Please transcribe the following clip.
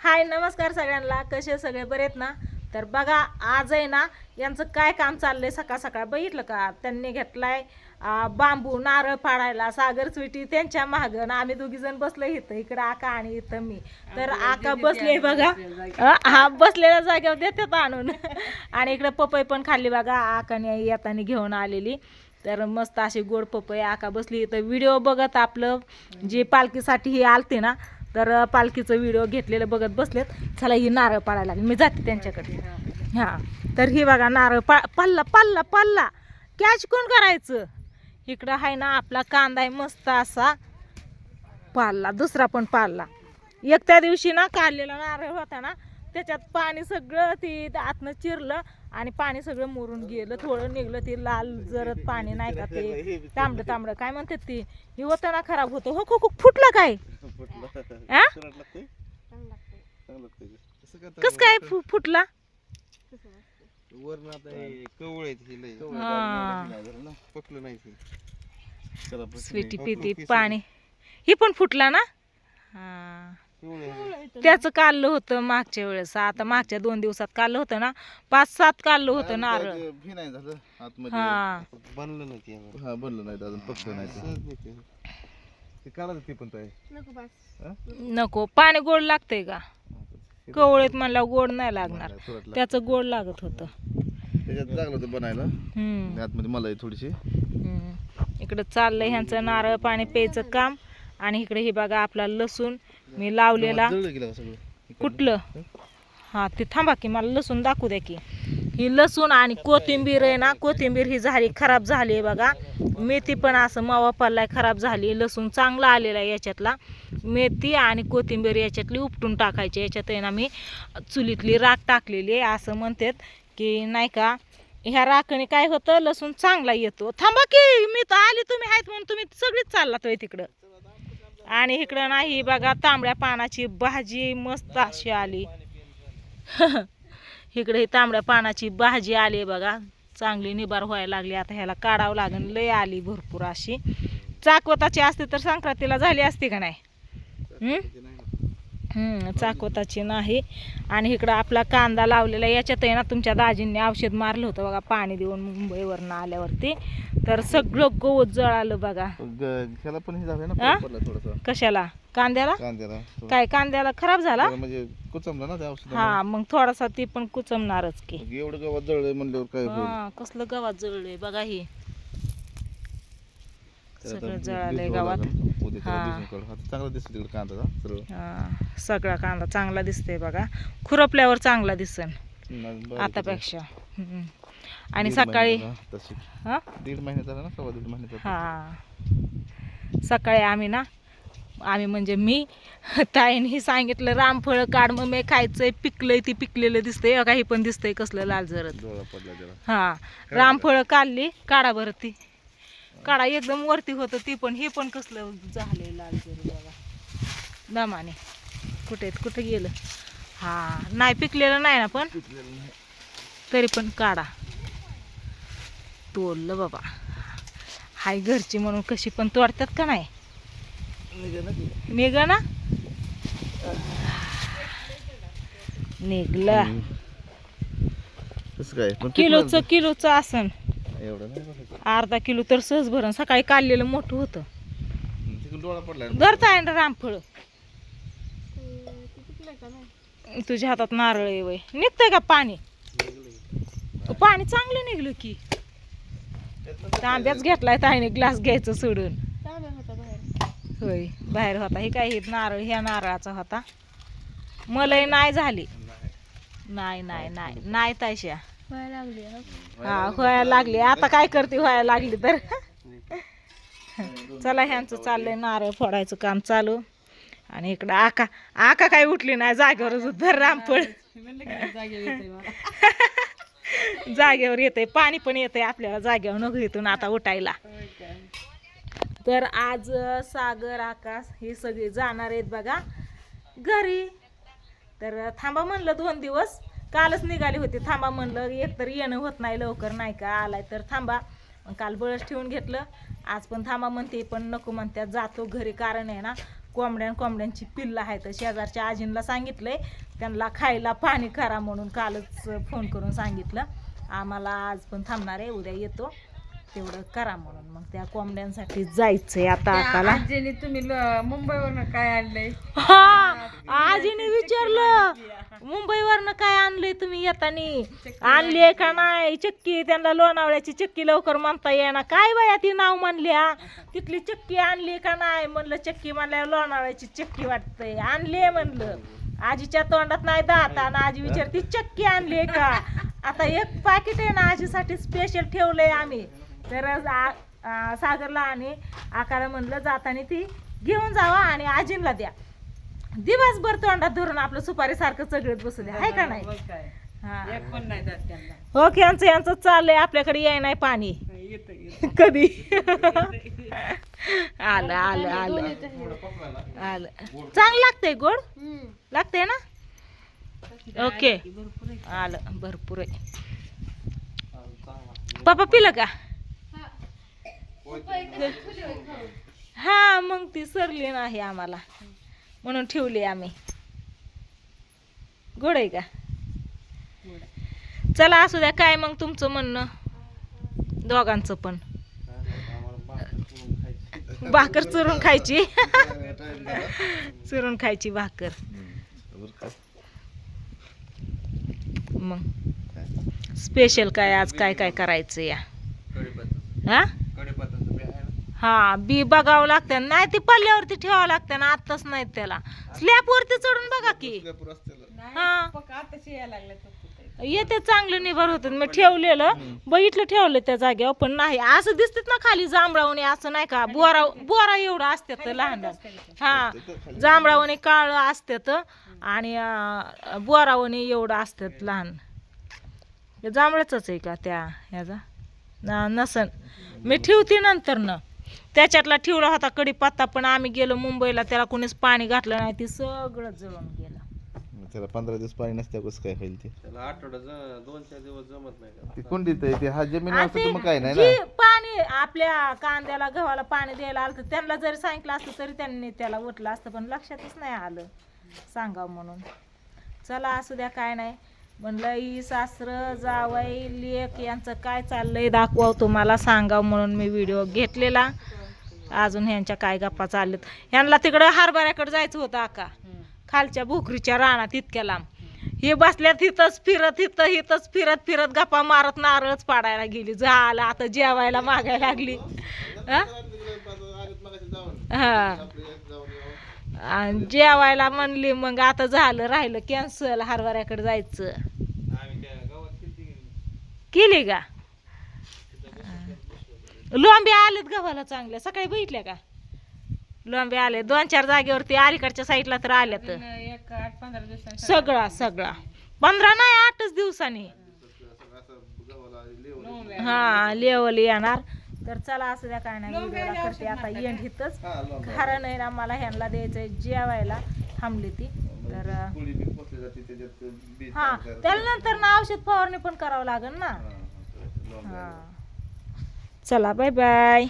हाय नमस्कार सगळ्यांना. कसे सगळे? बरे आहेत ना? तर बघा आज आहे ना यांचं काय काम चाललंय सकाळ सकाळ? बघितलं का? त्यांनी घेतलाय बांबू नारळ पाडायला सागर स्वीटी त्यांच्या मागं. आम्ही दोघी जण बसलो इथं. इकडं आका आणि इथं मी. तर आका बसले बघा. हा बसलेल्या जागेवर देतात आणून. आणि इकडं पपई पण खाल्ली बघा. आकाने येताना घेऊन आलेली. तर मस्त अशी गोड पपई आका बसली. तर व्हिडिओ बघत आपलं जे पालखीसाठी ही आलते ना तर पालखीचं व्हिडिओ घेतलेलं बघत बसलेत. चला ही नारळ पाडायला लागली. मी जाते त्यांच्याकडे. हां. तर ही बघा नारळ पा पल्ला पल्ला पल्ला. कॅच कोण करायचं? इकडं आहे ना आपला कांदा आहे मस्त असा. पाळला दुसरा पण पाळला एक त्या दिवशी ना काढलेला नारळ होता ना त्याच्यात पाणी सगळं ते आतनं चिरलं आणि पाणी सगळं मुरून गेलं. थोडं निघलं ते लाल जरत पाणी नाही का ते? तांबडं तांबडं. काय म्हणतात ते? हे होतं ना खराब होतं. हो खूप फुटलं काय? कस काय फु- फुटला? हे हे. हा. स्वीटी. पिती पाणी. ही पण फुटला ना? हा. त्याचं काढलं होतं मागच्या वेळेस. आता मागच्या दोन दिवसात काढलं होतं ना. पाच सात काढलं होतं नारळ हे नाही झालं. आतमध्ये. हा. बनलं नाही ते हा बनलं नाही अजून पकलं नाही ते. ते. काढायचं ते पण काय नको पाणी गोड लागतंय का? कवळीत म्हणलं गोड नाही लागणार. सुरतला त्याचं गोड लागत होतं. त्याच्यात लागलं होतं बनायला. हम्म, आणि आतमध्ये मला थोडीशी. हम्म. इकडं चाललंय ह्यांचं नारळ पाणी प्यायचं काम. आणि इकडे हे बघा आपला लसूण. मी लावलेला. कुठलं? हा? ते थांबा की मला लसूण दाखवू द्या की. ही लसूण आणि कोथिंबीर आहे ना कोथिंबीर ही झाली खराब झाली आहे बघा. मेथी पण असं मावा पडलाय खराब झाली. लसूण चांगला आलेला आहे याच्यातला. मेथी आणि कोथिंबीर याच्यातली उपटून टाकायची. याच्यात आहे ना मी चुलीतली राख टाकलेली आहे असं म्हणतात की नाही का ह्या राखणी काय होतं? लसूण चांगला येतो. थांबा की मी तर आली तुम्ही आहेत म्हणून तुम्ही सगळीच चाललात तिकडं. आणि इकडं नाही बघा तांबड्या पानाची भाजी मस्त अशी आली. इकडे ही तांबड्या पानाची भाजी आली बघा चांगली निबार व्हायला लागली. आता ह्याला काढावं लागेल लय आली भरपूर अशी. चाकवताची असते तर संक्रांतीला झाली असती का नाही? चाकवताची नाही. आणि इकडं आपला कांदा लावलेला. याच्यात आहे ना तुमच्या दाजींनी औषध मारलं होतं बघा पाणी देऊन मुंबईवरनं आल्यावरती. तर सगळं गवत जळालं बघा. ग- ह्याला पण हे झालं हा? ना पडला थोडंसं. कशाला? कांद्याला? कांद्याला काय कांद्याला खराब झाला? म्हणजे कुचमलं ना औषध हा मग थोडासा ती पण कुचमणारच की. एवढं गवत जळलं म्हणल्यावर काय हा कसलं गावात जळलंय बघा ही. सगळं जळालंय गावात. त्याला हा. भिजवून काढू. आता चांगला दिसतो तिकडे कांदा हा, सरळ हा, सगळा कांदा चांगला दिसतोय बघा. खुरपल्यावर चांगला दिसन आतापेक्षा. हम्म. आणि दीड सकाळी महिन्याचा तशी. हा? दीड महिन्याचा झाला ना सव्वा दीड महिन्याचा हा. सकाळी आम्ही ना आम्ही म्हणजे मी ताईने सांगितलं रामफळ काढ मग मी खायचंय पिकलंय ती पिकलेलं दिसतंय. काही पण दिसतंय कसलं लाल जरत. डोळा पडला त्याला हा. रामफळ काढली काढा बरं ती. काढा एकदम वरती होतं ती पण. हे पण कसलं झालंय लाल जर बघा दमाने कुठे कुठे गेलं? हा नाही पिकलेलं नाही ना पण. तरी पण काढा. तोडलं बाबा. हाय घरची म्हणून कशी पण तोडतात का नाही? निघा ना. निघला. किलोचं किलोचं आसन. एवढं नाही. अर्धा किलो तर सहज भरण. सकाळी काढलेलं मोठं होतं. तिकडे डोळा पडला धरता आहे ना रामफळ तुझ्या हातात नारळ आहे वय. निघतंय का पाणी? पाणी चांगलं निघलं की. तांब्याच घेतलाय ताईने ग्लास घ्यायचं सोडून. होय बाहेर होता. हे काय हे नारळ ह्या नारळाचा होता. मलई नाही झाली. नाही. नाही नाही नाही. तायशा हा व्हायला लागली. आता काय करते व्हायला लागली तर? चला ह्यांचं चाललंय नारळ फोडायचं काम चालू. आणि इकडं आका आका काय उठली नाही जागेवरच धर रामफळ. जागेवर येते पाणी पण येते आपल्याला जागेवर नको इथून आता उठायला. तर आज अ, सागर आकाश हे सगळे जाणार आहेत बघा घरी. तर थांबा म्हणलं दोन दिवस. कालच निघाली होती. थांबा म्हणलं एकतर येणं होत नाही लवकर नाही का? आलाय तर थांबा. मग काल बळस ठेवून घेतलं. आज पण थांबा म्हणते पण नको म्हणत्या. जातो घरी कारण आहे ना कोंबड्या कोंबड्यांची पिल्लं आहेत. शेजारच्या आजींना सांगितलंय त्यांना खायला पाणी करा म्हणून कालच फोन करून सांगितलं. आम्हाला आज पण थांबणार आहे उद्या येतो. तेवढं करा म्हणून. मग त्या कोंबड्यांसाठी जायचंय आता आकाला आजीने तुम्ही मुंबईवरनं काय आणलंय? हा आजीने विचारलं. मुंबईवरनं काय आणलंय तुम्ही येतानी? आणली का नाही? चक्की त्यांना लोणावळ्याची चक्की लवकर म्हणता येणार काय बाया ती नाव म्हणल्या? तिथली चक्की आणली का नाही? म्हणलं चक्की म्हणल्या लोणावळ्याची चक्की वाटतंय. आणली म्हणलं. आजीच्या तोंडात नाही दात आणि आजी विचारती चक्की आणली का? आता एक पाकिट आहे ना आजीसाठी स्पेशल ठेवलंय आम्ही. तर आ- आ, सागरला आणि आकाला म्हणलं जाताना ती घेऊन जावा आणि आजींला द्या. दिवसभर तोंडात धरून आपलं सुपारी सारखं चगळत बसू द्या आहे का नाही? काय? हा. एक पण नाही जात त्यांना. ओके यांचं यांचं चाललंय. आपल्याकडे याय नाही पाणी कधी? आलं आलं आलं. आलं. चांगलं लागतंय गोड? लागतंय ना? ओके. आलं भरपूर आहे. पप्पा पिलं का? हा मग ती सरली नाही आम्हाला. म्हणून ठेवली आम्ही. गोड आहे का? चला असू द्या. काय मग तुमचं म्हणणं? दोघांचं पण. भाकर चुरून खायची. चुरून खायची भाकर. मग. स्पेशल काय आज काय काय करायचं या? हा? हा बी बघावं लागतं नाही ती पल्ल्यावरती ठेवावं लागतं ना आत्ताच नाही त्याला. स्लॅब वरती चढून बघा की. हा. नाही पक्का आताशी यायला लागलं तो कुठे. येते चांगलं निभार होतं. मी ठेवलेलं. बघितलं ठेवलं त्या जागेवर पण नाही. असं दिसतात ना खाली जांभळावणे असं नाही का? बोरा बोरा एवढं असतात लहान लहान. हा. जांभळावणे काळ असतात आणि बोरावणे एवढं असतात लहान. हे जांभळाच आहे का त्या? ह्याचा? नसन. मी ठेवते नंतर न त्याच्यातला ठेवला होता कडीपत्ता पण आम्ही गेलो मुंबईला त्याला कोणीच पाणी घातलं नाही ते सगळं जळून गेलं. त्याला पंधरा दिवस पाणी नसत्या कसं काय खाईल ते? त्याला आठवडा ज- दोन चार दिवस जमत नाही ती कोंडीत आहे ते हा जमीन मग काय नाही जी पाणी आपल्या कांद्याला गव्हाला पाणी द्यायला आलं तर त्यांना जरी सांगितलं असतं तरी त्यांनी त्याला उठलं असतं पण लक्षातच नाही आलं. सांगावं म्हणून. चला असू द्या काय नाही. म्हणलं ही सासरं जावई लेक यांचं काय चाललंय दाखवाव तुम्हाला सांगावं म्हणून मी व्हिडिओ घेतलेला. अजून ह्यांच्या काय गप्पा चालल्यात. ह्यांना तिकडं हरभऱ्याकडे जायचं होतं आका. खालच्या भोकरीच्या रानात इतक्या लांब. हे बसल्यात तिथंच फिरत तिथं इथंच फिरत फिरत गप्पा मारत नारळच पाडायला गेली. झालं आता जेवायला मागायला लागली. हा? हा. आणि जेवायला म्हणली मग आता झालं राहिलं कॅन्सल हरभऱ्याकडे जायचं आम्ही त्या गावात किती केली का? लोंबे आलेत गव्हाला चांगल्या सकाळी बघितल्या का? लोंबे आले दोन चार जागेवरती अलीकडच्या साईडला तर आल्यात. अजून एक आठ पंधरा दिवसांनी सगळा सगळा पंधरा नाही आठच दिवसांनी. हा लेवल येणार. तर चला असं द्या काय नाही व्हिडिओला करते आता एंड इथंच खरं नाही ना मला ह्यांना द्यायचंय जेवायला. थांबली ती. तर बी हा चांगलं त्याला नंतर ना औषध फवारणी पण करावं लागेल ना. हा चला बाय बाय